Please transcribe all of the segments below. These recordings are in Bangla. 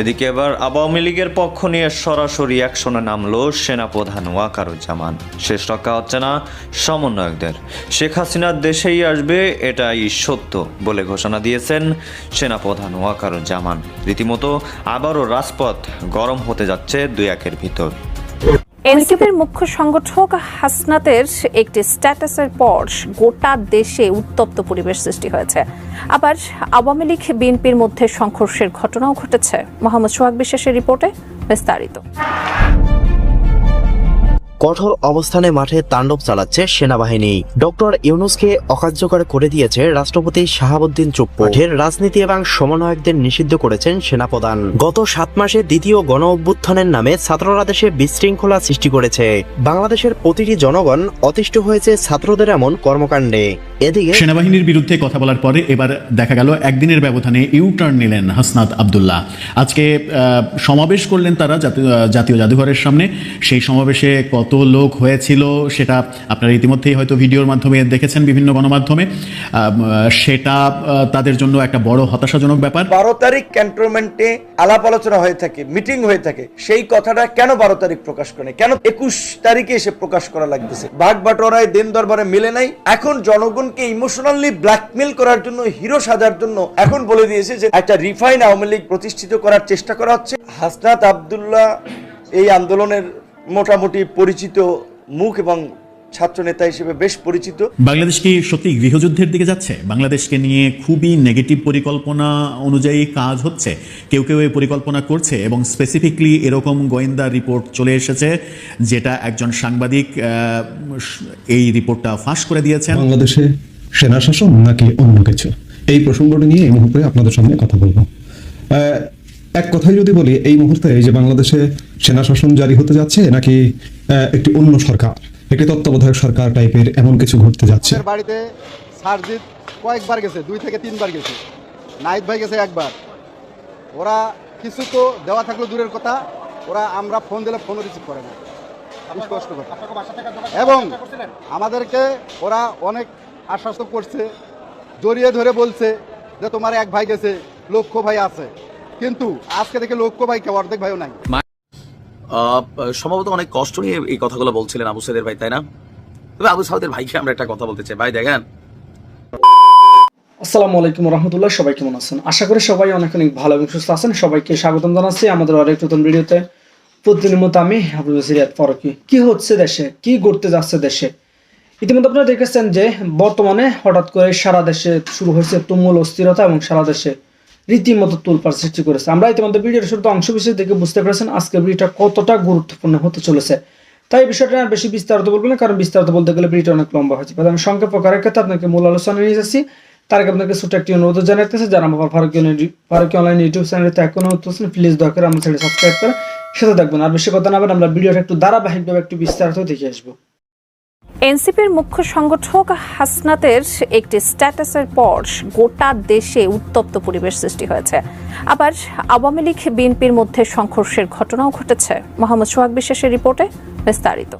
এদিকে এবার আওয়ামী লীগের পক্ষ নিয়ে সরাসরি অ্যাকশনে নামলো সেনাপ্রধান ওয়াকারুজ্জামান। শেষ রক্ষা হচ্ছে না সমন্বয়কদের। শেখ হাসিনার দেশেই আসবে, এটাই সত্য বলে ঘোষণা দিয়েছেন সেনাপ্রধান ওয়াকারুজ্জামান। রীতিমতো আবারও রাজপথ গরম হতে যাচ্ছে দুই একের ভিতর। এনসিপির মুখ্য সংগঠক হাসনাতের একটি স্ট্যাটাসের পর গোটা দেশে উত্তপ্ত পরিবেশ সৃষ্টি হয়েছে। আবার আওয়ামী লীগ, বিএনপির মধ্যে সংঘর্ষের ঘটনাও ঘটেছে। মোহাম্মদ সোহাগ বিশ্বাসের রিপোর্টে বিস্তারিত। কঠোর অবস্থানে মাঠে তাণ্ডব চালাচ্ছে সেনাবাহিনী। ডক্টর ইউনুসকে অকার্যকর করে দিয়েছে রাষ্ট্রপতি শাহাবুদ্দিন চুপ্পু। মাঠের রাজনীতি এবং সমন্বয়কদের নিষিদ্ধ করেছেন সেনাপ্রধান। গত সাত মাসে দ্বিতীয় গণ অভ্যুত্থানের নামে ছাত্ররা দেশে বিশৃঙ্খলা সৃষ্টি করেছে। বাংলাদেশের প্রতিটি জনগণ অতিষ্ঠ হয়েছে ছাত্রদের এমন কর্মকাণ্ডে। এদিকে সেনাবাহিনীর বিরুদ্ধে কথা বলার পরে এবার দেখা গেল, একদিনের ব্যবধানে ইউ টার্ন নিলেন হাসনাত আবদুল্লাহ। আজকে সমাবেশ করলেন তারা জাতীয় জাদুঘরের সামনে। সেই সমাবেশে কত লোক হয়েছিল সেটা আপনারা ইতিমধ্যেই হয়তো ভিডিওর মাধ্যমে দেখেছেন বিভিন্ন গণমাধ্যমে। সেটা তাদের জন্য একটা বড় হতাশাজনক ব্যাপার। বারো তারিখ ক্যান্টনমেন্টে আলাপ আলোচনা হয়ে থাকে, মিটিং হয়ে থাকে। সেই কথাটা কেন বারো তারিখ প্রকাশ করে কেন একুশ তারিখে এসে প্রকাশ করা লাগতেছে? ভাগ বাটোয়ারায় দিন দরবারে মিলে নাই। এখন জনগণকে ইমোশনালি ব্ল্যাকমেল করার জন্য, হিরো সাজার জন্য এখন বলে দিয়েছে যে একটা রিফাইন আওয়ামী লীগ প্রতিষ্ঠিত করার চেষ্টা করা হচ্ছে। হাসনাত আবদুল্লাহ এই আন্দোলনের মোটামুটি পরিচিত মুখ এবং ছাত্র নেতা হিসেবে বেশ পরিচিত। বাংলাদেশ কি সত্যি গৃহযুদ্ধের দিকে যাচ্ছে? বাংলাদেশকে নিয়ে খুবই নেগেটিভ পরিকল্পনা অনুযায়ী কাজ হচ্ছে। কেউ কেউ এই পরিকল্পনা করছে এবং স্পেসিফিকলি এরকম গোয়েন্দা রিপোর্ট চলে এসেছে যেটা একজন সাংবাদিক আহ, এই রিপোর্টটা ফাঁস করে দিয়েছেন। বাংলাদেশে সেনা শাসন নাকি অন্য কিছু? এই প্রসঙ্গটি নিয়ে এই মুহূর্তে আপনাদের সামনে কথা বলব। আহ, এক কথায় যদি বলি, এই মুহূর্তে যে বাংলাদেশে সেনা শাসন জারি হতে যাচ্ছে নাকি একটি অন্য সরকার, একটি তত্ত্বাবধায়ক সরকার টাইপের এমন কিছু ঘটতে যাচ্ছে? বাড়িতে সারজিৎ কয়েকবার গেছে, দুই থেকে তিনবার গেছে। নাইট ভাই গেছে একবার। ওরা কিছু তো দেওয়া থাকল দূরের কথা, ওরা আমরা ফোন দিলে ফোনও রিসিভ করে না। স্পষ্ট কথা। এবং আমাদেরকে ওরা অনেক আশ্বস্ত করছে, জড়িয়ে ধরে বলছে যে তোমার এক ভাই গেছে, লক্ষ্য ভাই আছে। কিন্তু আজকে থেকে লক্ষ্য ভাই কেউ অর্ধেক ভাইও নাই। সম্ভবত অনেক কষ্ট নিয়ে এই কথাগুলো বলছিলেন আবু সাইদের ভাই তাই না? তবে আবু সাইদের ভাইকে আমরা একটা কথা বলতে চাই। ভাই দেখেন। আসসালামু আলাইকুম রহমতুল্লাহ সবাই কেমন আছেন? আশা করি সবাই অনেক অনেক ভালো এবং সুস্থ আছেন। সবাইকে স্বাগতম জানাচ্ছি আমাদের আরেক নতুন ভিডিওতে। প্রতিদিনের মতো আমি আবুল সিরিয়াত ফরকি। কি হচ্ছে দেশে? কি ঘটতে যাচ্ছে দেশে? ইতিমধ্যে আপনারা দেখেছেন যে বর্তমানে হঠাৎ করে সারা দেশে শুরু হয়েছে তুমুল অস্থিরতা এবং সারা দেশে রীতিমতো তুলপার সৃষ্টি করেছে। আমরা ইতিমধ্যে ভিডিওর শুরুতে অংশ বিশেষ দেখে বুঝতে পেরেছেন আজকে ভিডিওটা কতটা গুরুত্বপূর্ণ হতে চলেছে। তাই বিষয়টা আর বেশি বিস্তারিত বলব না, কারণ বিস্তারিত বলতে গেলে ভিডিওটা অনেক লম্বা হয়েছে আমি সংক্ষেপ করার ক্ষেত্রে আপনাকে মূল আলোচনা নিয়ে যাচ্ছি। তার আগে আপনাকে ছোট একটি অনুরোধ জানাতেছে যারা আমার ফারুকি ফারুকি অনলাইন ইউটিউব চ্যানেলতে এখনও হচ্ছেন প্লিজ দয়া করে আমার চ্যানেল সাবস্ক্রাইব করে সাথে থাকবেন। আর বেশি কথা না আমরা ভিডিওটা একটু ধারাবাহিকভাবে একটু বিস্তারিত দেখে আসব। এনসিপির মুখ্য সংগঠক হাসনাতের একটি স্ট্যাটাসের পর গোটা দেশে উত্তপ্ত পরিবেশ সৃষ্টি হয়েছে। আবার আওয়ামী লীগ, বিএনপির মধ্যে সংঘর্ষের ঘটনাও ঘটেছে। মোহাম্মদ সোহাগ বিশ্বাসের রিপোর্টে বিস্তারিত।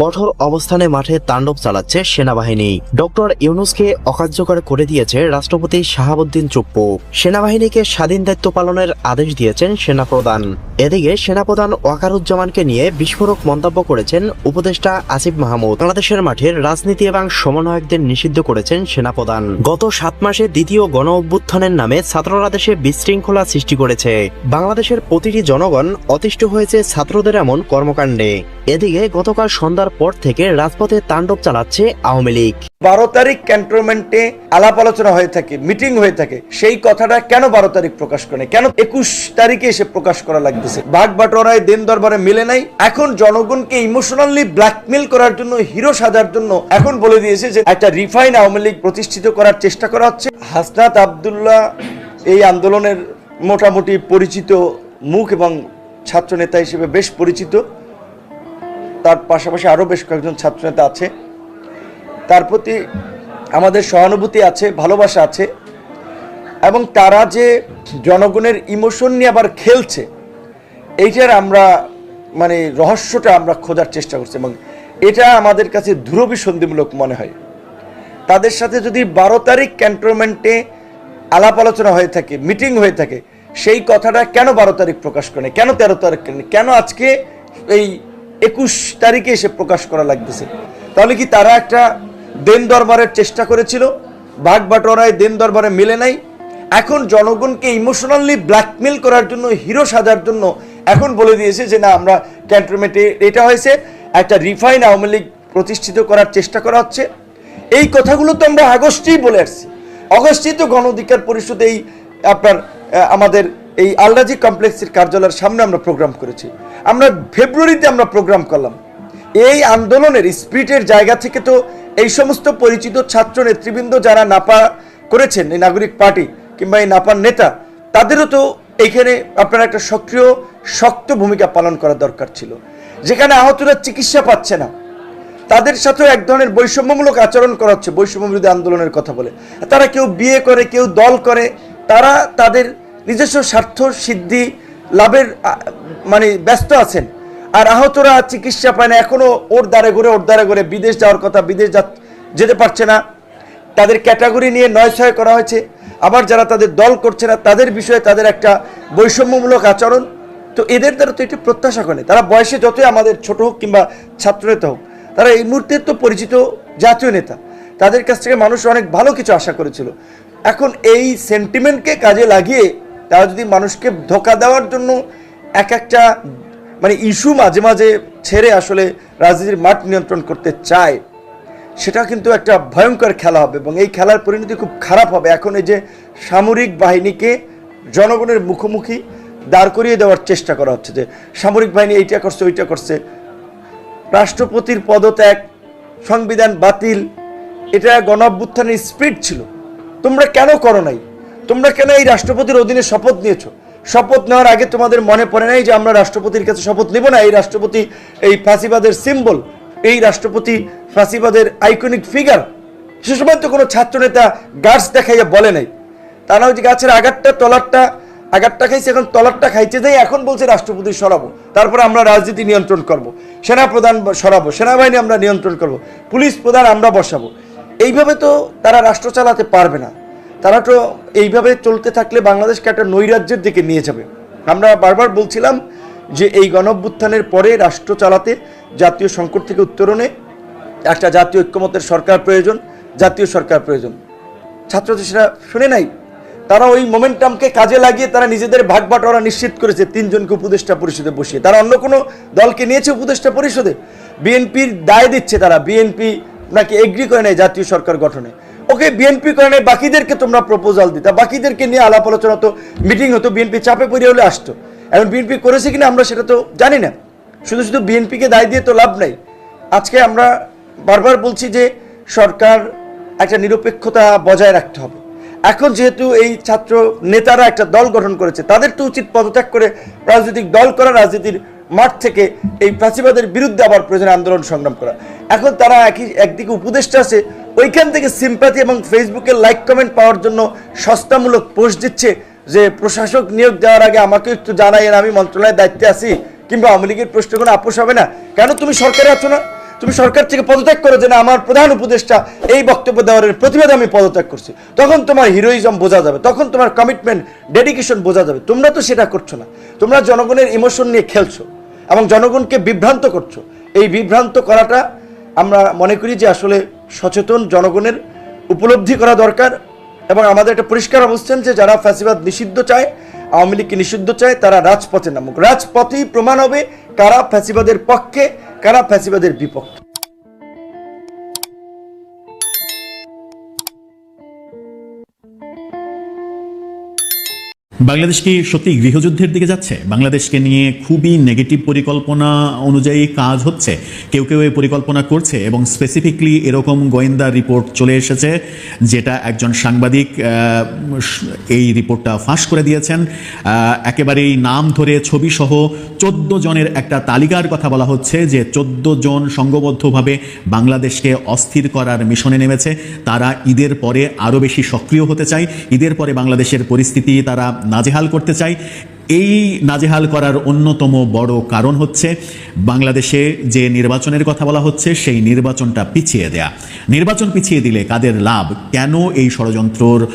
কঠোর অবস্থানে মাঠে তাণ্ডব চালাচ্ছে সেনাবাহিনী। ডক্টর ইউনুসকে অকার্যকর করে দিয়েছে রাষ্ট্রপতি শাহাবুদ্দিন চুপ্পু। সেনাবাহিনীকে স্বাধীন দায়িত্ব পালনের আদেশ দিয়েছেন সেনাপ্রধান। এদিকে সেনাপ্রধান ওয়াকারুজ্জামানকে নিয়ে বিস্ফোরক মন্তব্য করেছেন উপদেষ্টা আসিফ মাহমুদ। বাংলাদেশের মাঠের রাজনীতি এবং সমন্বয়কদের নিষিদ্ধ করেছেন সেনাপ্রধান। গত সাত মাসে দ্বিতীয় গণ অভ্যুত্থানের নামে ছাত্ররা দেশে বিশৃঙ্খলা সৃষ্টি করেছে। বাংলাদেশের প্রতিটি জনগণ অতিষ্ঠ হয়েছে ছাত্রদের এমন কর্মকাণ্ডে। এদিকে গতকাল সন্ধ্যার পর থেকে রাজপথে তাণ্ডব চালাচ্ছে আওয়ামী লীগ। বারো তারিখ ক্যান্টনমেন্টে আলাপ আলোচনা হয়ে থাকে, মিটিং হয়ে থাকে। সেই কথাটা কেন বারো তারিখ প্রকাশ করে কেন একুশ তারিখে এসে প্রকাশ করা লাগতেছে? ভাগ বাটোয়ারায় দিন দরবারে মিলে নাই। এখন জনগণকে ইমোশনালি ব্ল্যাকমেল করার জন্য, হিরো সাজার জন্য এখন বলে দিয়েছে যে একটা রিফাইন আওয়ামী লীগ প্রতিষ্ঠিত করার চেষ্টা করা হচ্ছে। হাসনাত আবদুল্লাহ এই আন্দোলনের মোটামুটি পরিচিত মুখ এবং ছাত্র নেতা হিসেবে বেশ পরিচিত। তার পাশাপাশি আরও বেশ কয়েকজন ছাত্রনেতা আছে। তার প্রতি আমাদের সহানুভূতি আছে, ভালোবাসা আছে এবং তারা যে জনগণের ইমোশন নিয়ে আবার খেলছে, এইটার আমরা মানে রহস্যটা আমরা খোঁজার চেষ্টা করছি এবং এটা আমাদের কাছে দূরভিসন্ধিমূলক মনে হয়। তাদের সাথে যদি বারো তারিখ ক্যান্টনমেন্টে আলাপ আলোচনা হয়ে থাকে, মিটিং হয়ে থাকে, সেই কথাটা কেন বারো তারিখ প্রকাশ করে কেন তেরো তারিখ? কেন আজকে এই একুশ তারিখে এসে প্রকাশ করা লাগতেছে। তাহলে কি তারা একটা দেন দরবারের চেষ্টা করেছিল? ভাগ বাটোয়ারায় দেন দরবারে মিলে নাই। এখন জনগণকে ইমোশনালি ব্ল্যাকমেল করার জন্য, হিরো সাজার জন্য এখন বলে দিয়েছে যে, না, আমরা ক্যান্টনমেন্টে এটা হয়েছে। একটা রিফাইন আওয়ামী লীগ প্রতিষ্ঠিত করার চেষ্টা করা হচ্ছে। এই কথাগুলো তো আমরা আগস্টেই বলে আসছি। অগস্টেই তো গণ অধিকার পরিষদ এই আপনার আমাদের এই আলরাজি কমপ্লেক্সের কার্যালয়ের সামনে আমরা প্রোগ্রাম করেছি। আমরা ফেব্রুয়ারিতে আমরা প্রোগ্রাম করলাম। এই আন্দোলনের স্পিরিটের জায়গা থেকে তো এই সমস্ত পরিচিত ছাত্র নেতৃবৃন্দ যারা নাপা করেছেন, এই নাগরিক পার্টি কিংবা এই নাপার নেতা, তাদেরও তো এইখানে আপনার একটা সক্রিয়, শক্ত ভূমিকা পালন করা দরকার ছিল। যেখানে আহতরা চিকিৎসা পাচ্ছে না। তাদের সাথেও এক ধরনের বৈষম্যমূলক আচরণ করা হচ্ছে বৈষম্য বিরোধী আন্দোলনের কথা বলে। তারা কেউ বিয়ে করে, কেউ দল করে, তারা তাদের নিজস্ব স্বার্থ, সিদ্ধি, লাভের মানে ব্যস্ত আছেন। আর আহতরা চিকিৎসা পায় না, এখনও ওর দ্বারে ঘুরে, ওর দ্বারে ঘুরে বিদেশ যাওয়ার কথা, বিদেশ যেতে পারছে না। তাদের ক্যাটাগরি নিয়ে নয় ছয় করা হয়েছে। আবার যারা তাদের দল করছে না, তাদের বিষয়ে তাদের একটা বৈষম্যমূলক আচরণ। তো এদের দ্বারা তো এটি প্রত্যাশা করে তারা বয়সে যতই আমাদের ছোট হোক কিংবা ছাত্রনেতা হোক, তারা এই মুহূর্তে তো পরিচিত জাতীয় নেতা। তাদের কাছ থেকে মানুষ অনেক ভালো কিছু আশা করেছিল। এখন এই সেন্টিমেন্টকে কাজে লাগিয়ে তারা যদি মানুষকে ধোকা দেওয়ার জন্য এক একটা মানে ইস্যু মাঝে মাঝে ছেড়ে আসলে রাজনীতির মাঠ নিয়ন্ত্রণ করতে চায় সেটা কিন্তু একটা ভয়ঙ্কর খেলা হবে এবং এই খেলার পরিণতি খুব খারাপ হবে। এখন এই যে সামরিক বাহিনীকে জনগণের মুখোমুখি দাঁড় করিয়ে দেওয়ার চেষ্টা করা হচ্ছে যে সামরিক বাহিনী এইটা করছে, ওইটা করছে। রাষ্ট্রপতির পদত্যাগ, সংবিধান বাতিল, এটা গণ স্পিড ছিল। তোমরা কেন করো নাই? তোমরা কেন এই রাষ্ট্রপতির অধীনে শপথ নিয়েছো শপথ নেওয়ার আগে তোমাদের মনে পড়ে নাই যে আমরা রাষ্ট্রপতির কাছে শপথ নেব না এই রাষ্ট্রপতি, এই ফাঁসিবাদের সিম্বল এই রাষ্ট্রপতি ফাঁসিবাদের আইকনিক ফিগার সে সময় তো কোনো ছাত্রনেতা গাছ দেখাইয়া বলে নাই তারা ওই যে গাছের আগারটা, তলারটা, আগারটা খাইছে, এখন তলারটা খাইছে যাই এখন বলছে রাষ্ট্রপতি সরাবো তারপর আমরা রাজনীতি নিয়ন্ত্রণ করব। সেনা প্রধান সরাবো, সেনাবাহিনী আমরা নিয়ন্ত্রণ করব। পুলিশ প্রধান আমরা বসাবো এইভাবে তো তারা রাষ্ট্র চালাতে পারবে না তারা তো এইভাবে চলতে থাকলে বাংলাদেশকে একটা নৈরাজ্যের দিকে নিয়ে যাবে। আমরা বারবার বলছিলাম যে এই গণভ্যুত্থানের পরে রাষ্ট্র চালাতে জাতীয় সংকট থেকে উত্তরণে একটা জাতীয় ঐক্যমতের সরকার প্রয়োজন, জাতীয় সরকার প্রয়োজন। ছাত্রদের সেটা শুনে নাই। তারা ওই মোমেন্টামকে কাজে লাগিয়ে তারা নিজেদের ভাগ বাটোয়ারা নিশ্চিত করেছে, তিনজনকে উপদেষ্টা পরিষদে বসিয়ে। তারা অন্য কোনো দলকে নিয়েছে উপদেষ্টা পরিষদে? বিএনপির দায় দিচ্ছে তারা। বিএনপি নাকি এগ্রি করে নেয় জাতীয় সরকার গঠনে। ওকে বিএনপি করে বাকিদেরকে তোমরা প্রপোজাল দিতা। বাকিদেরকে নিয়ে আলাপ আলোচনা হতো মিটিং হতো বিএনপি চাপে পড়ে হলে আসতো। এখন বিএনপি করেছে কিনা আমরা সেটা তো জানি না। শুধু শুধু বিএনপিকে দায় দিয়ে তো লাভ নাই। আজকে আমরা বারবার বলছি যে সরকার একটা নিরপেক্ষতা বজায় রাখতে হবে। এখন যেহেতু এই ছাত্র নেতারা একটা দল গঠন করেছে, তাদের তো উচিত পদত্যাগ করে রাজনৈতিক দল করা, রাজনীতির মাঠ থেকে এই প্রাচীবাদের বিরুদ্ধে আবার প্রয়োজনে আন্দোলন সংগ্রাম করা। এখন তারা একই একদিকে উপদেষ্টা আছে ওইখান থেকে সিম্পাথি এবং ফেসবুকে লাইক কমেন্ট পাওয়ার জন্য সস্তামূলক পোস্ট দিচ্ছে যে প্রশাসক নিয়োগ দেওয়ার আগে আমাকে একটু জানাইয়েন আমি মন্ত্রণালয়ের দায়িত্বে আছি। কিংবা আওয়ামী লীগের প্রশ্ন কোনো আপোষ হবে না। কেন তুমি সরকারে আছো না? তুমি সরকার থেকে পদত্যাগ করো যে না? আমার প্রধান উপদেষ্টা এই বক্তব্য দেওয়ার প্রতিবাদে আমি পদত্যাগ করছি। তখন তোমার হিরোইজম বোঝা যাবে। তখন তোমার কমিটমেন্ট ডেডিকেশন বোঝা যাবে। তোমরা তো সেটা করছ না। তোমরা জনগণের ইমোশন নিয়ে খেলছো এবং জনগণকে বিভ্রান্ত করছ। এই বিভ্রান্ত করাটা আমরা মনে করি যে আসলে সচেতন জনগণের উপলব্ধি করা দরকার এবং আমাদের একটা পরিষ্কার অবস্থান যে যারা ফ্যাসিবাদ নিষিদ্ধ চায়, আওয়ামী লীগকে নিষিদ্ধ চায়, তারা রাজপথে নামুক। রাজপথেই প্রমাণ হবে কারা ফ্যাসিবাদের পক্ষে, কারা ফ্যাসিবাদের বিপক্ষে। বাংলাদেশ কি সত্যি গৃহযুদ্ধের দিকে যাচ্ছে? বাংলাদেশকে নিয়ে খুবই নেগেটিভ পরিকল্পনা অনুযায়ী কাজ হচ্ছে। কেউ কেউ এই পরিকল্পনা করছে এবং স্পেসিফিকলি এরকম গোয়েন্দা রিপোর্ট চলে এসেছে, যেটা একজন সাংবাদিক এই রিপোর্টটা ফাঁস করে দিয়েছেন। একেবারেই নাম ধরে ছবি সহ চোদ্দ জনের একটা তালিকার কথা বলা হচ্ছে যে চোদ্দ জন সংঘবদ্ধভাবে বাংলাদেশকে অস্থির করার মিশনে নেমেছে। তারা ঈদের পরে আরও বেশি সক্রিয় হতে চায়। ঈদের পরে বাংলাদেশের পরিস্থিতি তারা নাজেহাল করতে চাই। এই নাজেহাল করার অন্যতম বড় কারণ হচ্ছে বাংলাদেশে যে নির্বাচনের কথা বলা হচ্ছে, সেই নির্বাচনটা পিছিয়ে দেয়া। নির্বাচন পিছিয়ে দিলে কাদের লাভ? কেন এই ষড়যন্ত্রর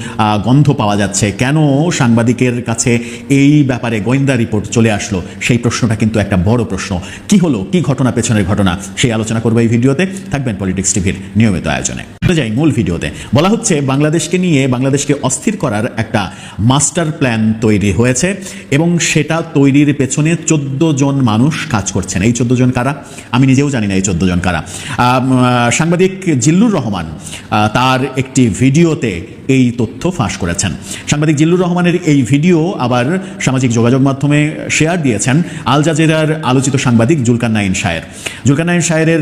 গন্ধ পাওয়া যাচ্ছে? কেন সাংবাদিকের কাছে এই ব্যাপারে গোয়েন্দা রিপোর্ট চলে আসলো? সেই প্রশ্নটা কিন্তু একটা বড় প্রশ্ন। কি হলো? কি ঘটনা? পেছনের ঘটনা? সেই আলোচনা করব এই ভিডিওতে। থাকবেন পলিটিক্স টিভির নিয়মিত আয়োজনে। যাই মূল ভিডিওতে। বলা হচ্ছে, বাংলাদেশকে নিয়ে, বাংলাদেশকে অস্থির করার একটা মাস্টার প্ল্যান তৈরি হয়েছে এবং সেটা তৈরির পেছনে চোদ্দ জন মানুষ কাজ করছেন। এই চোদ্দ জন কারা? আমি নিজেও জানি না এই চোদ্দ জন কারা। সাংবাদিক জিল্লুর রহমান তার একটি ভিডিওতে এই তথ্য ফাঁস করেছেন। সাংবাদিক জিল্লুর রহমানের এই ভিডিও আবার সামাজিক যোগাযোগ মাধ্যমে শেয়ার দিয়েছেন আল জাজেরার আলোচিত সাংবাদিক জুলকার নাইন শায়ের। জুলকার নাইন শায়ের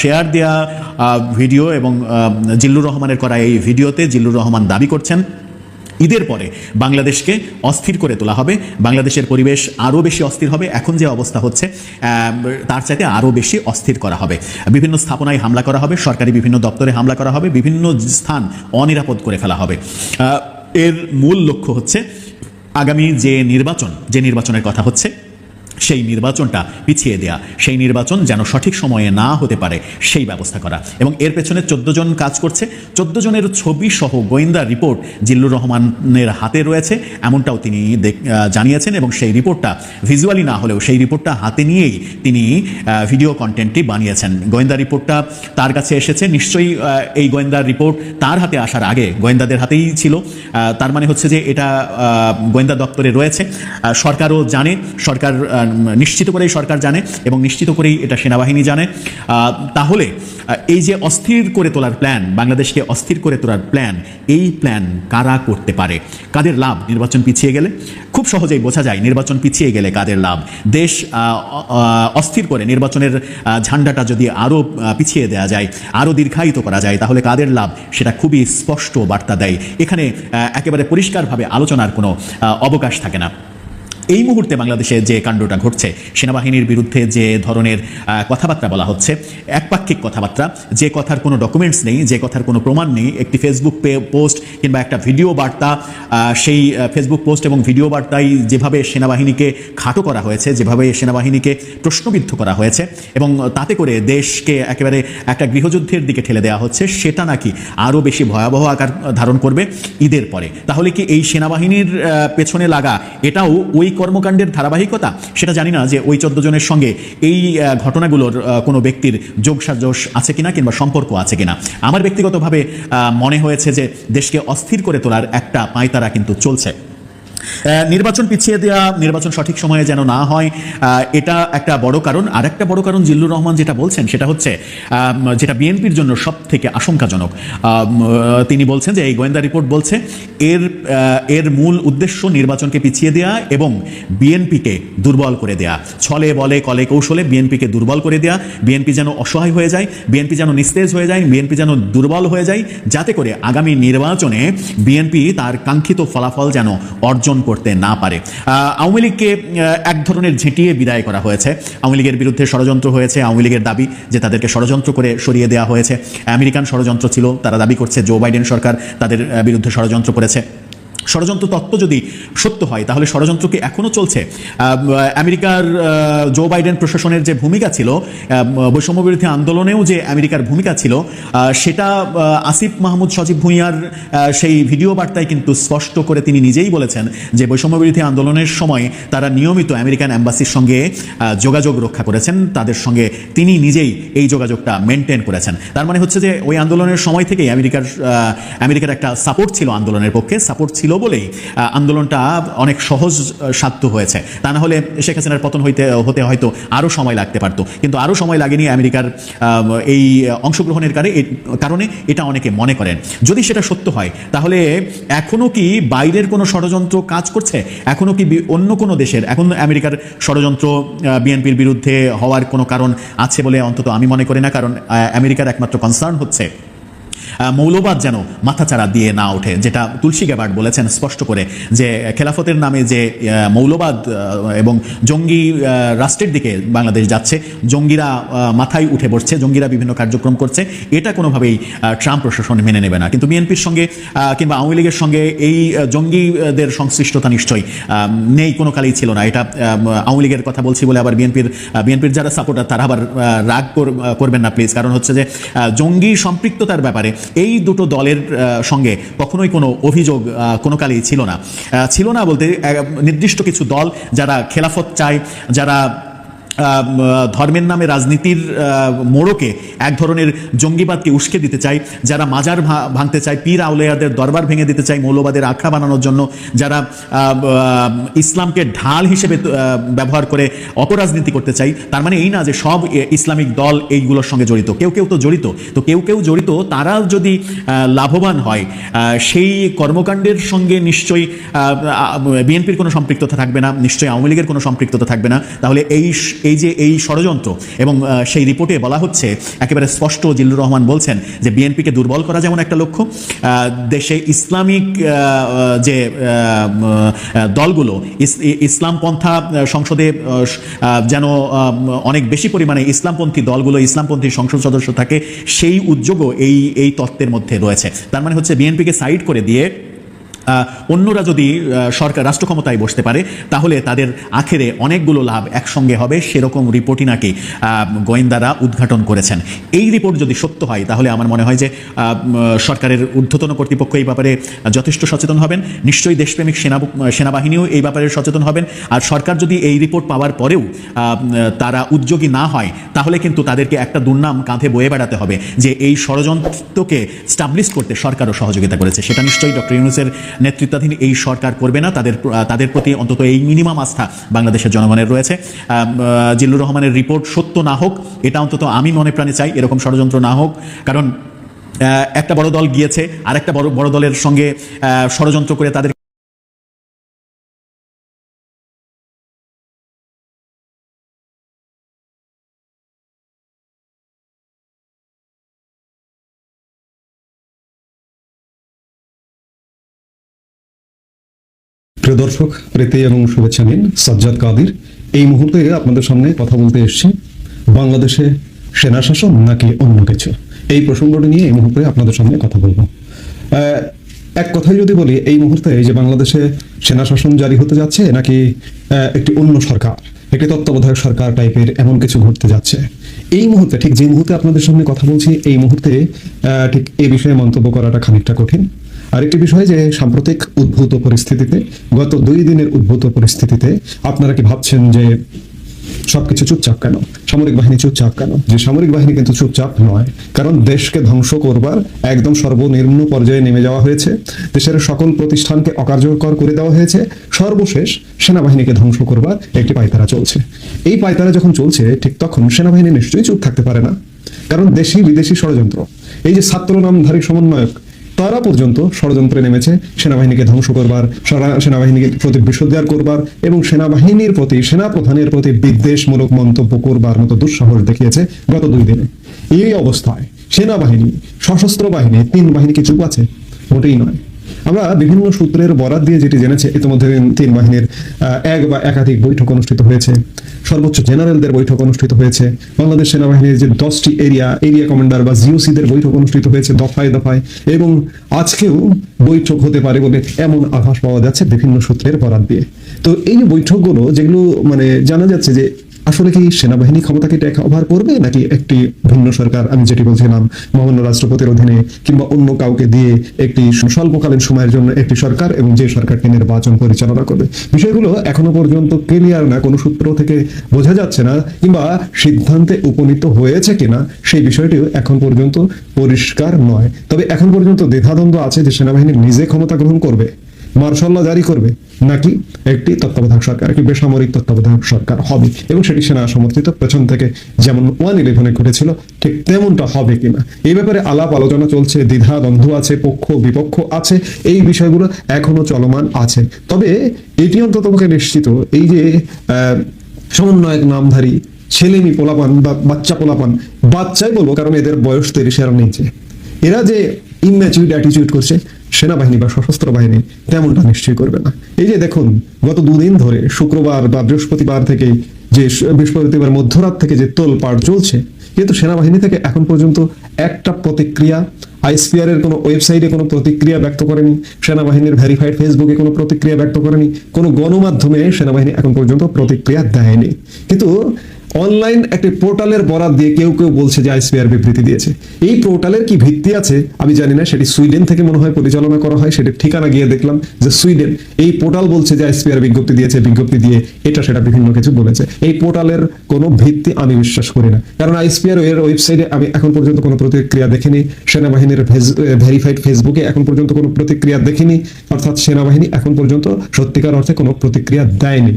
শেয়ার দেয়া ভিডিও এবং জিল্লুর রহমানের করা এই ভিডিওতে জিল্লুর রহমান দাবি করছেন ঈদের পরে বাংলাদেশকে অস্থির করে তোলা হবে। বাংলাদেশের পরিবেশ আরও বেশি অস্থির হবে। এখন যে অবস্থা হচ্ছে তার চাইতে আরও বেশি অস্থির করা হবে। বিভিন্ন স্থাপনায় হামলা করা হবে, সরকারি বিভিন্ন দপ্তরে হামলা করা হবে, বিভিন্ন স্থান অনিরাপদ করে ফেলা হবে। এর মূল লক্ষ্য হচ্ছে আগামী যে নির্বাচন, যে নির্বাচনের কথা হচ্ছে সেই নির্বাচনটা পিছিয়ে দেয়া, সেই নির্বাচন যেন সঠিক সময়ে না হতে পারে, সেই ব্যবস্থা করা। এবং এর পেছনে চোদ্দ জন কাজ করছে। চোদ্দ জনের ছবি সহ গোয়েন্দা রিপোর্ট জিল্লুর রহমানের হাতে রয়েছে, এমনটাও তিনি জানিয়েছেন এবং সেই রিপোর্টটা ভিজুয়ালি না হলেও সেই রিপোর্টটা হাতে নিয়েই তিনি ভিডিও কন্টেন্টটি বানিয়েছেন। গোয়েন্দা রিপোর্টটা তার কাছে এসেছে। নিশ্চয়ই এই গোয়েন্দার রিপোর্ট তার হাতে আসার আগে গোয়েন্দাদের হাতেই ছিল। তার মানে হচ্ছে যে এটা গোয়েন্দা দপ্তরে রয়েছে। সরকারও জানে, সরকার নিশ্চিত করেই সরকার জানে এবং নিশ্চিত করেই এটা সেনাবাহিনী জানে। তাহলে এই যে অস্থির করে তোলার প্ল্যান বাংলাদেশকে অস্থির করে তোলার প্ল্যান এই প্ল্যান কারা করতে পারে? কাদের লাভ? নির্বাচন পিছিয়ে গেলে? খুব সহজেই বোঝা যায়, নির্বাচন পিছিয়ে গেলে কাদের লাভ? দেশ অস্থির করে নির্বাচনের ঝান্ডাটা যদি আরও পিছিয়ে দেওয়া যায় আরও দীর্ঘায়িত করা যায়, তাহলে কাদের লাভ? সেটা খুবই স্পষ্ট বার্তা দেয়। এখানে একেবারে পরিষ্কারভাবে আলোচনার কোনো অবকাশ থাকে না। এই মুহূর্তে বাংলাদেশে যে কাণ্ডটা ঘটছে, সেনাবাহিনীর বিরুদ্ধে যে ধরনের কথাবার্তা বলা হচ্ছে, একপাক্ষিক কথাবার্তা, যে কথার কোনো ডকুমেন্টস নেই, যে কথার কোনো প্রমাণ নেই, একটি ফেসবুক পোস্ট কিংবা একটা ভিডিও বার্তা সেই ফেসবুক পোস্ট এবং ভিডিও বার্তায় যেভাবে সেনাবাহিনীকে খাটো করা হয়েছে, যেভাবে সেনাবাহিনীকে প্রশ্নবিদ্ধ করা হয়েছে এবং তাতে করে দেশকে একেবারে একটা গৃহযুদ্ধের দিকে ঠেলে দেওয়া হচ্ছে, সেটা নাকি আরও বেশি ভয়াবহ আকার ধারণ করবে ঈদের পরে। তাহলে কি এই সেনাবাহিনীর পেছনে লাগা, এটাও ওই কর্মকাণ্ডের ধারাবাহিকতা? সেটা জানি না যে ওই চোদ্দ জনের সঙ্গে এই ঘটনাগুলোর কোনো ব্যক্তির যোগসাজশ আছে কিনা কিংবা সম্পর্ক আছে কিনা। আমার ব্যক্তিগতভাবে মনে হয়েছে যে দেশকে অস্থির করে তোলার একটা পাঁয়তারা কিন্তু চলছে। নির্বাচন পিছিয়ে দেওয়া নির্বাচন সঠিক সময়ে যেন না হয় এটা একটা বড় কারণ। আর একটা বড় কারণ জিল্লুর রহমান যেটা বলছেন, সেটা হচ্ছে যেটা বিএনপির জন্য সব থেকে আশঙ্কাজনক তিনি বলছেন যে, এই গোয়েন্দা রিপোর্ট বলছে, এর এর মূল উদ্দেশ্য নির্বাচনকে পিছিয়ে দেওয়া এবং বিএনপিকে দুর্বল করে দেয়া। ছলে বলে, কলে কৌশলে বিএনপিকে দুর্বল করে দেয়া। বিএনপি যেন অসহায় হয়ে যায়, বিএনপি যেন নিস্তেজ হয়ে যায়, বিএনপি যেন দুর্বল হয়ে যায়, যাতে করে আগামী নির্বাচনে বিএনপি তার কাঙ্ক্ষিত ফলাফল যেন অর্জন করতে না পারে। আওয়ামী লীগকে এক ধরনের ঝেঁটিয়ে বিদায় করা হয়েছে। আওয়ামী লীগের বিরুদ্ধে ষড়যন্ত্র হয়েছে। আওয়ামী লীগের দাবি যে তাদেরকে ষড়যন্ত্র করে সরিয়ে দেওয়া হয়েছে। আমেরিকান ষড়যন্ত্র ছিল, তারা দাবি করছে, জো বাইডেন সরকার তাদের বিরুদ্ধে ষড়যন্ত্র করেছে। ষড়যন্ত্র তত্ত্ব যদি সত্য হয়, তাহলে ষড়যন্ত্র কি এখনও চলছে? আমেরিকার জো বাইডেন প্রশাসনের যে ভূমিকা ছিল বৈষম্য বিরোধী আন্দোলনেও যে আমেরিকার ভূমিকা ছিল সেটা আসিফ মাহমুদ, সজীব ভুঁইয়ার সেই ভিডিও বার্তায় কিন্তু স্পষ্ট করে তিনি নিজেই বলেছেন যে বৈষম্য বিরোধী আন্দোলনের সময় তারা নিয়মিত আমেরিকান অ্যাম্বাসির সঙ্গে যোগাযোগ রক্ষা করেছেন। তাদের সঙ্গে তিনি নিজেই এই যোগাযোগটা মেনটেন করেছেন। তার মানে হচ্ছে যে ওই আন্দোলনের সময় থেকেই আমেরিকার আমেরিকার একটা সাপোর্ট ছিল আন্দোলনের পক্ষে। সাপোর্ট ছিল বলেই আন্দোলনটা অনেক সহজ সাধ্য হয়েছে। তা না হলে শেখ হাসিনার পতন হইতে, হতে হয়তো আরও সময় লাগতে পারতো। কিন্তু আরও সময় লাগেনি আমেরিকার এই অংশগ্রহণের কারণে এটা অনেকে মনে করেন। যদি সেটা সত্য হয়, তাহলে এখনও কি বাইরের কোনো ষড়যন্ত্র কাজ করছে? এখনও কি অন্য কোনো দেশের, এখন আমেরিকার ষড়যন্ত্র বিএনপির বিরুদ্ধে হওয়ার কোনো কারণ আছে বলে অন্তত আমি মনে করি না, কারণ আমেরিকার একমাত্র কনসার্ন হচ্ছে মৌলবাদ যেন মাথাচাড়া দিয়ে না ওঠে, যেটা তুলসী গ্যাবার্ড বলেছেন স্পষ্ট করে যে খেলাফতের নামে যে মৌলবাদ এবং জঙ্গি রাষ্ট্রের দিকে বাংলাদেশ যাচ্ছে, জঙ্গিরা মাথায় উঠে বসছে, জঙ্গিরা বিভিন্ন কার্যক্রম করছে, এটা কোনোভাবেই ট্রাম্প প্রশাসন মেনে নেবে না। কিন্তু বিএনপির সঙ্গে কিংবা আওয়ামী লীগের সঙ্গে এই জঙ্গিদের সংশ্লিষ্টতা নিশ্চয়ই নেই, কোনো কালেই ছিল না। এটা আওয়ামী লীগের কথা বলছি বলে আবার বিএনপির বিএনপির যারা সাপোর্টার তারা আবার রাগ করবেন না, প্লিজ। কারণ হচ্ছে যে জঙ্গি সম্পৃক্ততার ব্যাপারে এই দুটো দলের সঙ্গে কখনোই কোনো অভিযোগ কোনো কালই ছিল না। ছিল না বলতে নির্দিষ্ট কিছু দল যারা খেলাফত চায়, যারা ধর্মের নামে রাজনীতির মোড়কে এক ধরনের জঙ্গিবাদকে উস্কে দিতে চায়, যারা মাজার ভাঙতে চায়, পীর আউলেয়াদের দরবার ভেঙে দিতে চায় মৌলবাদের আখড়া বানানোর জন্য, যারা ইসলামকে ঢাল হিসেবে ব্যবহার করে অপরাজনীতি করতে চাই তার মানে এই না যে সব ইসলামিক দল এইগুলোর সঙ্গে জড়িত, কেউ কেউ তো জড়িত, তো কেউ কেউ জড়িত তারা যদি লাভবান হয় সেই কর্মকাণ্ডের সঙ্গে নিশ্চয়ই বিএনপির কোনো সম্পৃক্ততা থাকবে না, নিশ্চয়ই আওয়ামী লীগের কোনো সম্পৃক্ততা থাকবে না, তাহলে এই এই যে এই ষড়যন্ত্র এবং সেই রিপোর্টে বলা হচ্ছে, একেবারে স্পষ্ট জিল্লুর রহমান বলছেন যে বিএনপিকে দুর্বল করা যেমন একটা লক্ষ্য দেশে ইসলামিক যে দলগুলো, ইস- ই- ইসলামপন্থা সংসদে যেন অনেক বেশি পরিমাণে ইসলামপন্থী দলগুলো, ইসলামপন্থী সংসদ সদস্য থাকে, সেই উদ্যোগও এই এই তত্ত্বের মধ্যে রয়েছে। তার মানে হচ্ছে বিএনপিকে সাইড করে দিয়ে অন্যরা যদি সরকার রাষ্ট্র ক্ষমতায় বসতে পারে, তাহলে তাদের আখেরে অনেকগুলো লাভ একসঙ্গে হবে, সেরকম রিপোর্টই নাকি গোয়েন্দারা উদ্ঘাটন করেছেন। এই রিপোর্ট যদি সত্য হয়, তাহলে আমার মনে হয় যে সরকারের ঊর্ধ্বতন কর্তৃপক্ষ এই ব্যাপারে যথেষ্ট সচেতন হবেন। নিশ্চয়ই দেশপ্রেমিক সেনা সেনাবাহিনীও এই ব্যাপারে সচেতন হবেন। আর সরকার যদি এই রিপোর্ট পাওয়ার পরেও তারা উদ্যোগী না হয়, তাহলে কিন্তু তাদেরকে একটা দুর্নাম কাঁধে বয়ে বেড়াতে হবে যে, এই ষড়যন্ত্রকে স্টাবলিশ করতে সরকারও সহযোগিতা করেছে। সেটা নিশ্চয়ই ডক্টর ইউনুসের নেতৃত্বাধীন এই সরকার করবে না, তাদের তাদের প্রতি অন্তত এই মিনিমাম আস্থা বাংলাদেশের জনগণের রয়েছে। জিল্লুর রহমানের রিপোর্ট সত্য না হোক, এটা অন্তত আমি মনে প্রাণে চাই এরকম ষড়যন্ত্র না হোক, কারণ একটা বড় দল গিয়েছে আর একটা বড় বড় দলের সঙ্গে ষড়যন্ত্র করে তাদের প্রিয় দর্শক, প্রীতি এবং শুভেচ্ছা নিন সাজ্জাদ কাদির। এই মুহূর্তে আপনাদের সামনে কথা বলতে এসেছি, বাংলাদেশে সেনা শাসন নাকি অন্য কিছু? এই প্রসঙ্গটি নিয়ে এই মুহূর্তে আপনাদের সামনে কথা বলব। এক কথায় যদি বলি, এই মুহূর্তে যে বাংলাদেশে সেনা শাসন জারি হতে যাচ্ছে নাকি একটি অন্য সরকার, একটি তত্ত্বাবধায়ক সরকার টাইপের এমন কিছু ঘটতে যাচ্ছে। এই মুহূর্তে, ঠিক যে মুহূর্তে আপনাদের সামনে কথা বলছি, এই মুহূর্তে ঠিক এই বিষয়ে মন্তব্য করাটা খানিকটা কঠিন। আরেকটি বিষয় যে সাম্প্রতিক উদ্ভূত পরিস্থিতিতে, গত দুই দিনের উদ্ভূত পরিস্থিতিতে আপনারা কি ভাবছেন যে সবকিছু চুপচাপ কেন? সামরিক বাহিনী চুপচাপ কেন? যে সামরিক বাহিনী কিন্তু চুপচাপ নয়, কারণ দেশকে ধ্বংস করবার একদম সর্বনিম্ন পর্যায়ে নেমে যাওয়া হয়েছে, দেশের সকল প্রতিষ্ঠানকে অকার্যকর করে দেওয়া হয়েছে, সর্বশেষ সেনাবাহিনীকে ধ্বংস করবার একটি পায়তারা চলছে। এই পায়তারা যখন চলছে, ঠিক তখন সেনাবাহিনী নিশ্চয়ই চুপ থাকতে পারে না, কারণ দেশি বিদেশি ষড়যন্ত্র, এই যে ছাত্র নামধারী সমন্বয়ক তারা পর্যন্ত ষড়যন্ত্রে নেমেছে। সেনাবাহিনীকে ধ্বংস করবার সেনাবাহিনীকে প্রতি বিশ্ববিদ্যার করবার এবং সেনাবাহিনীর প্রতি সেনা প্রধানের প্রতি বিদ্বেষমূলক মন্তব্য করবার মতো দুঃসাহস দেখিয়েছে গত দুই দিনে। এই অবস্থায় সেনাবাহিনী, সশস্ত্র বাহিনী, তিন বাহিনী কি চুপ আছে? মোটেই নয়। আমরা বিভিন্ন সূত্রের বরাত দিয়ে যেটি জেনেছে, ইতিমধ্যে তিন বাহিনীর এক বা একাধিক বৈঠক অনুষ্ঠিত হয়েছে। সর্বোচ্চ জেনারেলদের বৈঠক অনুষ্ঠিত হয়েছে। বাংলাদেশ সেনাবাহিনীর যে দশটি এরিয়া এরিয়া কমান্ডার বা জিওসিদের বৈঠক অনুষ্ঠিত হয়েছে দফায় দফায় এবং আজকেও বৈঠক হতে পারে বলে এমন আভাস পাওয়া যাচ্ছে বিভিন্ন সূত্রের বরাত দিয়ে। তো এই বৈঠকগুলো, যেগুলো মানে জানা যাচ্ছে যে আসলে কি সেনাবাহিনী ক্ষমতাকে টেক ওভার করবে, নাকি একটি ভিন্ন সরকার, আমি যেটি বলছিলাম, মহামান্য রাষ্ট্রপতির অধীনে, কিংবা অন্য কাউকে দিয়ে একটি স্বল্পকালীন সময়ের জন্য একটি সরকার এবং যে সরকারকে নির্বাচন পরিচালনা করবে? বিষয়গুলো এখনও পর্যন্ত ক্লিয়ার না, কোনো সূত্র থেকে বোঝা যাচ্ছে না, কিংবা সিদ্ধান্তে উপনীত হয়েছে কিনা, সেই বিষয়টিও এখন পর্যন্ত পরিষ্কার নয়। তবে এখন পর্যন্ত দ্বিধাদ্বন্দ্ব আছে যে সেনাবাহিনী নিজে ক্ষমতা গ্রহণ করবে। মার্শাল ল জারি করবে নাকি একটি তত্ত্বাবধায়ক সরকার একটি বেসামরিক তত্ত্বাবধায়ক সরকার হবে? এবং সেটি সেনা সমর্থিত পেছন থেকে যেমন ওয়ান ইলেভেনে ঘটেছিল, ঠিক তেমনটা হবে কিনা? এই ব্যাপারে আলাপ আলোচনা চলছে, দ্বিধা দ্বন্দ্ব আছে, পক্ষ বিপক্ষ আছে, এই বিষয়গুলো এখনও চলমান আছে। তবে এটি অন্তত নিশ্চিত, এই যে সমন্বয়ক নামধারী ছেলে ছেলেমি পোলাপান বাচ্চা পোলাপান, বাচ্চাই বলব কারণ এদের বয়স তিরিশের নিচে। এরা যে ইম্যাচুইড অ্যাটিচিউড করছে সেনাবাহিনী বা সশস্ত্র বাহিনী তেমনটা নিশ্চয়ই করবে না। এই যে দেখুন, গত দুদিন ধরে, শুক্রবার বা বৃহস্পতিবার থেকে যে বৃহস্পতিবার মধ্যরাত থেকে যে তোলপাড় চলছে, কিন্তু সেনাবাহিনী থেকে এখন পর্যন্ত একটা প্রতিক্রিয়া আইসপিআর এর কোনো ওয়েবসাইটে কোনো প্রতিক্রিয়া ব্যক্ত করেনি, সেনাবাহিনীর ভেরিফাইড ফেসবুকে কোনো প্রতিক্রিয়া ব্যক্ত করেনি, কোনো গণমাধ্যমে সেনাবাহিনী এখন পর্যন্ত প্রতিক্রিয়া দেয়নি। কিন্তু অনলাইন একটি পোর্টালের বরাদ দিয়ে কেউ কেউ বলছে যে আইসপিআর বিবৃতি দিয়েছে। এই পোর্টালের কি ভিত্তি আছে, আমি জানি না। সেটি সুইডেন থেকে মনে হয় পরিচালনা করা হয়। সেটির ঠিকানা গিয়ে দেখলাম যে সুইডেন। এই পোর্টাল বলছে যে আইসপিআর বিজ্ঞপ্তি দিয়েছে, বিজ্ঞপ্তি দিয়ে এটা সেটা বিভিন্ন কিছু বলেছে। এই পোর্টালের কোনো ভিত্তি আমি বিশ্বাস করি না। কারণ আইসপিআর এর ওয়েবসাইটে আমি এখন পর্যন্ত কোনো প্রতিক্রিয়া দেখিনি। সেনাবাহিনীর ভেরিফাইড ফেসবুকে এখন পর্যন্ত কোনো প্রতিক্রিয়া দেখিনি। অর্থাৎ সেনাবাহিনী এখন পর্যন্ত সত্যিকার অর্থে কোনো প্রতিক্রিয়া দেয়নি।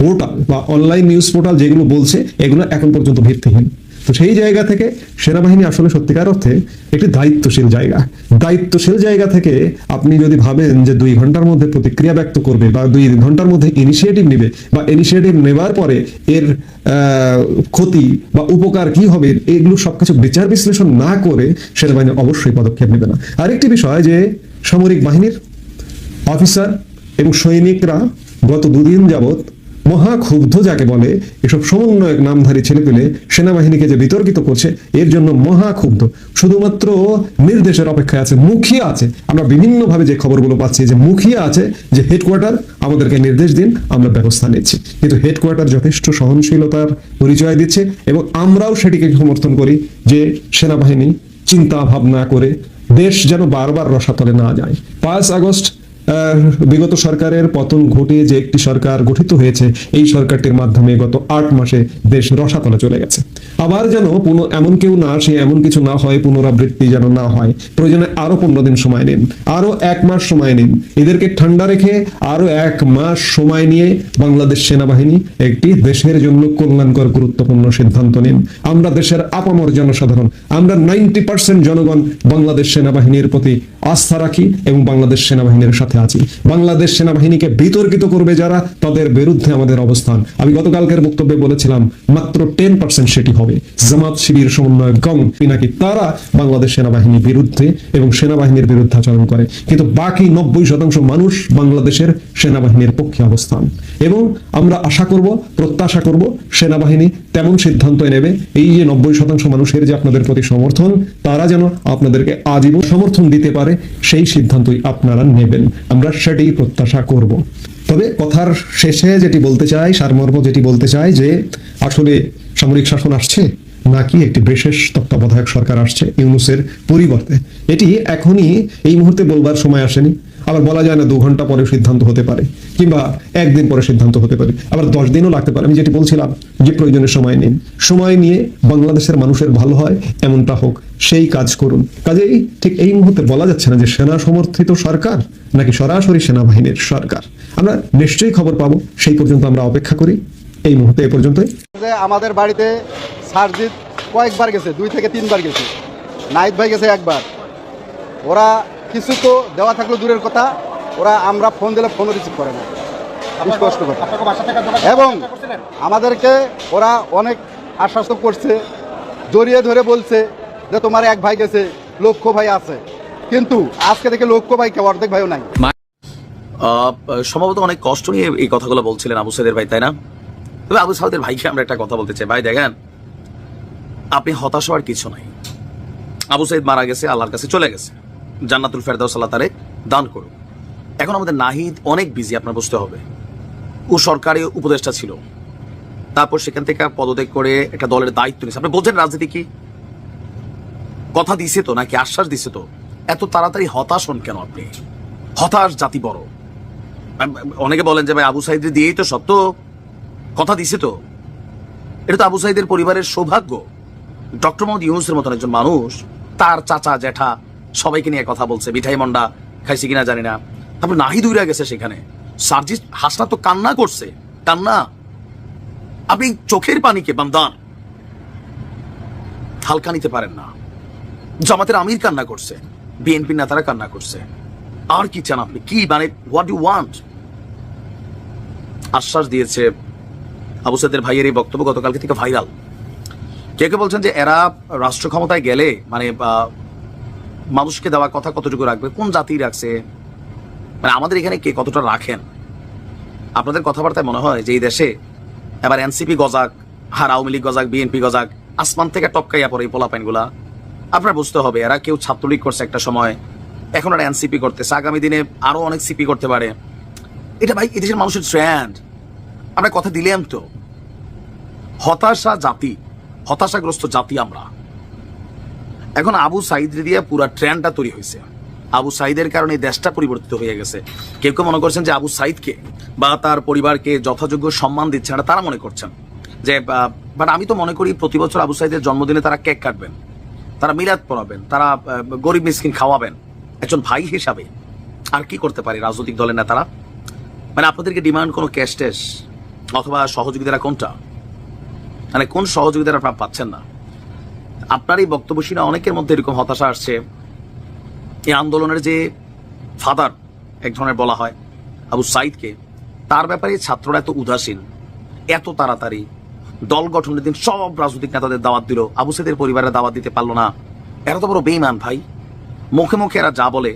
পোর্টাল বা অনলাইন নিউজ পোর্টাল যেগুলো বলছে, এগুলো এখন পর্যন্ত ভিত্তিহীন। তো সেই জায়গা থেকে সেনাবাহিনী আসলে সত্যিকার অর্থে একটি দায়িত্বশীল জায়গা। দায়িত্বশীল জায়গা থেকে আপনি যদি ভাবেন যে দুই ঘণ্টার মধ্যে প্রতিক্রিয়া ব্যক্ত করবে বা দুই ঘণ্টার মধ্যে ইনিশিয়েটিভ নেবে বা ইনিশিয়েটিভ নেবার পরে এর ক্ষতি বা উপকার কি হবে, এগুলো সবকিছু বিচার বিশ্লেষণ না করে সেনাবাহিনী অবশ্যই পদক্ষেপ নেবে না। আরেকটি বিষয় যে সামরিক বাহিনীর অফিসার এবং সৈনিকরা গত দুদিন যাবৎ মহা ক্ষুব্ধ যাকে বলে, এসব সমন্বয়ক নামধারী ছেলেপেলে সেনাবাহিনীকে যে বিতর্কিত করছে, এর জন্য মহা ক্ষুব্ধ। শুধুমাত্র নির্দেশের অপেক্ষায় আছে, মুখিয়া আছে। আমরা বিভিন্নভাবে যে খবরগুলো পাচ্ছি, যে মুখিয়া আছে, যে হেডকোয়ার্টার আমাদেরকে নির্দেশ দিন, আমরা ব্যবস্থা নিচ্ছি। কিন্তু হেডকোয়ার্টার যথেষ্ট সহনশীলতার পরিচয় দিচ্ছে এবং আমরাও সেটিকে সমর্থন করি যে সেনাবাহিনী চিন্তা ভাবনা করে দেশ যেন বারবার রসাতলে না যায়। পাঁচ আগস্ট বিগত সরকারের পতন ঘটে যে একটি সরকার গঠিত হয়েছে, এই সরকারটির মাধ্যমে গত আট মাসে দেশ রসাতলে চলে গেছে। আবার যেন পুনঃ এমন কেউ না আসে, এমন কিছু না হয়, পুনরাবৃত্তি যেন না হয়। প্রয়োজনে আরও পনেরো দিন সময় নিন, আরও এক মাস সময় নিন। এদেরকে ঠান্ডা রেখে আরও এক মাস সময় নিয়ে বাংলাদেশ সেনাবাহিনী একটি দেশের জন্য কল্যাণকর, গুরুত্বপূর্ণ সিদ্ধান্ত নিন। আমরা দেশের আপামর জনসাধারণ, আমরা নাইনটি পার্সেন্ট জনগণ বাংলাদেশ সেনাবাহিনীর প্রতি আস্থা রাখি এবং বাংলাদেশ সেনাবাহিনীর সাথে আছি। বাংলাদেশ সেনাবাহিনীকে বিতর্কিত করবে যারা, তাদের বিরুদ্ধে আমাদের অবস্থান। আমি গতকালকের বক্তব্যে বলেছিলাম, মাত্র টেন পার্সেন্ট সেটি হবে। জামাত শিবির সমন্বয় গং নাকি তারা বাংলাদেশ সেনাবাহিনীর বিরুদ্ধে এবং সেনাবাহিনীর বিরুদ্ধে আচরণ করে। কিন্তু বাকি নব্বই শতাংশ মানুষ বাংলাদেশের সেনাবাহিনীর পক্ষে অবস্থান। এবং আমরা আশা করব, প্রত্যাশা করব, সেনাবাহিনী তেমন সিদ্ধান্ত নেবে। এই যে নব্বই শতাংশ মানুষের যে আপনাদের প্রতি সমর্থন, তারা যেন আপনাদেরকে আজীবন সমর্থন দিতে পারে, সেই সিদ্ধান্তই আপনারা নেবেন। আমরা সেটি প্রত্যাশা করব। তবে কথার শেষে যেটি বলতে চাই, সারমর্ম যেটি বলতে চাই যে, আসলে সামরিক শাসন আসছে নাকি একটি বিশেষ তত্ত্বাবধায়ক সরকার আসছে ইউনুসের পরিবর্তে, এটি এখনই এই মুহূর্তে বলবার সময় আসেনি। আবার বলা যায় না দু ঘণ্টা পরে সিদ্ধান্ত হতে পারে, কিংবা একদিন পরে সিদ্ধান্ত হতে পারে, আবার দশ দিনও লাগতে পারে। আমি যেটি বলছিলাম যে প্রয়োজনে সময় নিন। সময় নিয়ে বাংলাদেশের মানুষের ভালো হয় এমনটা হোক, সেই কাজ করুন। কাজেই ঠিক এই মুহূর্তে বলা যাচ্ছে না যে সেনা সমর্থিত সরকার নাকি সরাসরি সেনাবাহিনীর সরকার। আমরা নিশ্চয়ই খবর পাবো, সেই পর্যন্ত আমরা অপেক্ষা করি। এই মুহূর্তে, এ পর্যন্তই। আমাদের বাড়িতে কয়েকবার গেছে, দুই থেকে তিনবার গেছে। নাইট ভাই গেছে একবার। ওরা কিছু তো দেওয়া থাকল দূরের কথা ওরা আমরা ফোন দিলে ফোনও রিসিভ করে না। স্পষ্ট কথা। এবং আমাদেরকে ওরা অনেক আশ্বস্ত করছে জড়িয়ে ধরে বলছে যে তোমার এক ভাই গেছে লক্ষ ভাই আছে। কিন্তু আজকে থেকে লক্ষ ভাই কেউ অর্ধেক ভাইও নাই। আহ, সম্ভবত অনেক কষ্ট নিয়ে এই কথাগুলো বলছিলেন আবু সাইদের ভাই তাই না? তবে আবু সাইদের ভাইকে আমরা একটা কথা বলতে চাই। ভাই দেখেন আপনি হতাশ হওয়ার কিছু নাই। আবু সাইদ মারা গেছে আল্লাহর কাছে চলে গেছে। জান্নাতুল ফেরদাউস আল্লাহ তারে দান করুক। এখন আমাদের নাহিদ অনেক বিজি আপনার বুঝতে হবে। ও সরকারি উপদেষ্টা ছিল। তারপর সেখান থেকে পদত্যাগ করে একটা দলের দায়িত্ব নিয়েছে। আপনি বোঝেন রাজনীতি কি? কথা দিছে তো নাকি? আশ্বাস দিছে তো। এত তাড়াতাড়ি হতাশ হন কেন আপনি? হতাশ জাতি বড়। অনেকে বলেন যে ভাই, আবু সাইদের দিয়েই তো সত্য। কথা দিছে তো। এটা তো আবু সাইদের পরিবারের সৌভাগ্য। ডক্টর মোহাম্মদ ইউনুসের মতন একজন মানুষ, তার চাচা, জ্যাঠা সবাইকে নিয়ে কথা বলছে, মিঠাই মন্ডা খাইছি কিনা জানি না। তারপর নাহিদ উইরা গেছে সেখানে। সার্জিস হাসনা তো কান্না করছে, কান্না। আপনি চোখের পানিকে বান্দান হালকা নিতে পারেন না। জামাতের আমির কান্না করছে, বিএনপি নেতারা কান্না করছে। আর কি চান আপনি? কি মানে হোয়াট ইউ ওয়ান্ট আশ্বাস দিয়েছে আবু সাইদের ভাইয়ের এই বক্তব্য গতকালকে থেকে ভাইরাল। কে কে বলছেন যে এরা রাষ্ট্র ক্ষমতায় গেলে মানে মানুষকে দেওয়ার কথা কতটুকু রাখবে? কোন জাতি রাখছে? মানে আমাদের এখানে কে কতটা রাখেন? আপনাদের কথাবার্তায় মনে হয় যে এই দেশে এবার এনসিপি গজাক হার আওয়ামী লীগ গজাক, বিএনপি গজাক, আসমান থেকে টপকাইয়া পড়ে এই পোলাপাইনগুলা আপনার বুঝতে হবে, এরা কেউ ছাত্রলীগ করছে একটা সময়, এখন আর এনসিপি করতেছে। আগামী দিনে আরও অনেক সিপি করতে পারে। এটা ভাই এদেশের মানুষের ট্রেন্ড আমরা কথা দিলাম তো। হতাশা জাতি, হতাশাগ্রস্ত জাতি আমরা। এখন আবু সাইদ দিয়ে পুরা ট্রেন্ডটা তৈরি হয়েছে। আবু সাইদের কারণে দেশটা পরিবর্তিত হয়ে গেছে। কেউ কেউ মনে করছেন যে আবু সাইদকে বা তার পরিবারকে যথাযোগ্য সম্মান দিচ্ছে না, তারা মনে করছেন যে বাট আমি তো মনে করি প্রতি বছর আবু সাইদের জন্মদিনে তারা কেক কাটবেন, তারা মিলাদ পড়াবেন, তারা গরিব মিসকিন খাওয়াবেন, একজন ভাই হিসাবে। আর কি করতে পারে রাজনৈতিক দলের নেতারা? মানে আপনাদেরকে ডিমান্ড কোনো ক্যাশ ট্যাশ অথবা সহযোগিতারা কোনটা? মানে কোন সহযোগিতা আপনারা পাচ্ছেন না? আপনার এই বক্তব্য শুনে অনেকের মধ্যে এরকম হতাশা আসছে। এই আন্দোলনের যে ফাদার, এক ধরনের বলা হয়, আবু সাইদকে, তার ব্যাপারে ছাত্ররা এত উদাসীন, এত তাড়াতাড়ি, দল গঠনের দিন সব রাজনৈতিক নেতাদের দাওয়াত দিল, আবু সাইদের পরিবারের দাওয়াত দিতে পারল না। এরা তো বড় বেইমান ভাই। মুখে মুখে এরা যা বলে,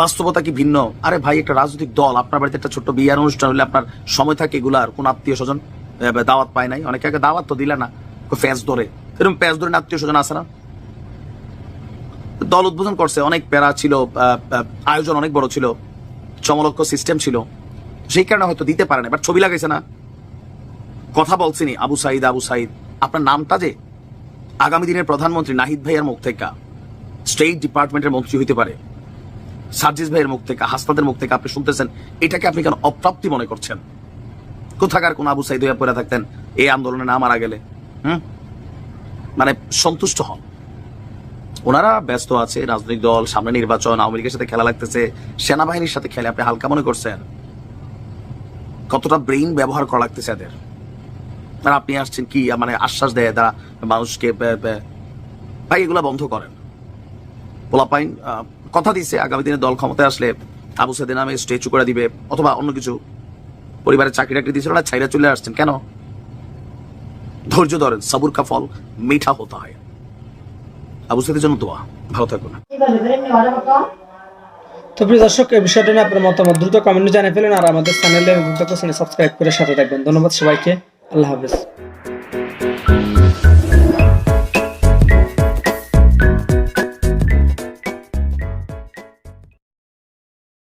বাস্তবতা কি ভিন্ন? আরে ভাই, একটা রাজনৈতিক দল, আপনার বাড়িতে একটা ছোট্ট বিয়ার অনুষ্ঠান হলে আপনার সময় থাকে এগুলার, কোন আত্মীয় স্বজন দাওয়াত পায় নাই। অনেকে আগে দাওয়াত তো দিলে না, ফ্যাস ধরে। এরকম প্যাঁচ ধরে আত্মীয় স্বজন আসে না? দল উদ্বোধন করছে, অনেক প্যারা ছিল আয়োজন অনেক বড় ছিল, সমলক্ষ সিস্টেম ছিল। সেই কারণে হয়তো দিতে পারে না ছবি লাগাইছে না। কথা বলছিনি আবু সাইদ আবু সাইদ। আপনার নামটা যে? আগামী দিনের প্রধানমন্ত্রী নাহিদ ভাইয়ের মুখ থেকে স্টেট ডিপার্টমেন্টের মন্ত্রী হইতে পারে, সার্জিস ভাইয়ের মুখ থেকে হাসনাদের মুখ থেকে আপনি শুনতেছেন, এটাকে আপনি কেন অপ্রাপ্তি মনে করছেন? কোথাকার কোন আবু সাইদ হয়ে পড়ে থাকতেন, এই আন্দোলনে না মারা গেলে? হুম? মানে সন্তুষ্ট হন। ওনারা ব্যস্ত আছে, রাজনৈতিক দল, সামনে নির্বাচন, আওয়ামী লীগের সাথে খেলা লাগতেছে, সেনাবাহিনীর সাথে খেলে আপনি হালকা মনে করছেন। কতটা ব্রেইন ব্যবহার করা লাগতেছে এদের? আর আপনি আসছেন কি মানে আশ্বাস দেয় তারা মানুষকে ভাই, এগুলা বন্ধ করেন। পোলাপাইন কথা দিছে, আগামী দিনে দল ক্ষমতায় আসলে আবু সাইদের নামে স্টেচু করে দিবে, অথবা অন্য কিছু। পরিবারের চাকরি টাকরি দিয়েছিল না ছাইরা চলে আসছেন, কেন? ধৈর্য ধরেন, সাবুর কা ফল মিঠা হতে হয় আবু সাইদের জন্য দোয়া, ভালো থাকবেন। তো প্রিয় দর্শক, এই বিষয়টা নিয়ে আপনার মতামত দ্রুত কমেন্টে জানিয়ে ফেলেন আর আমাদের চ্যানেলে সাবস্ক্রাইব করে সাথে থাকবেন। ধন্যবাদ সবাইকে। আল্লাহ হাফেজ।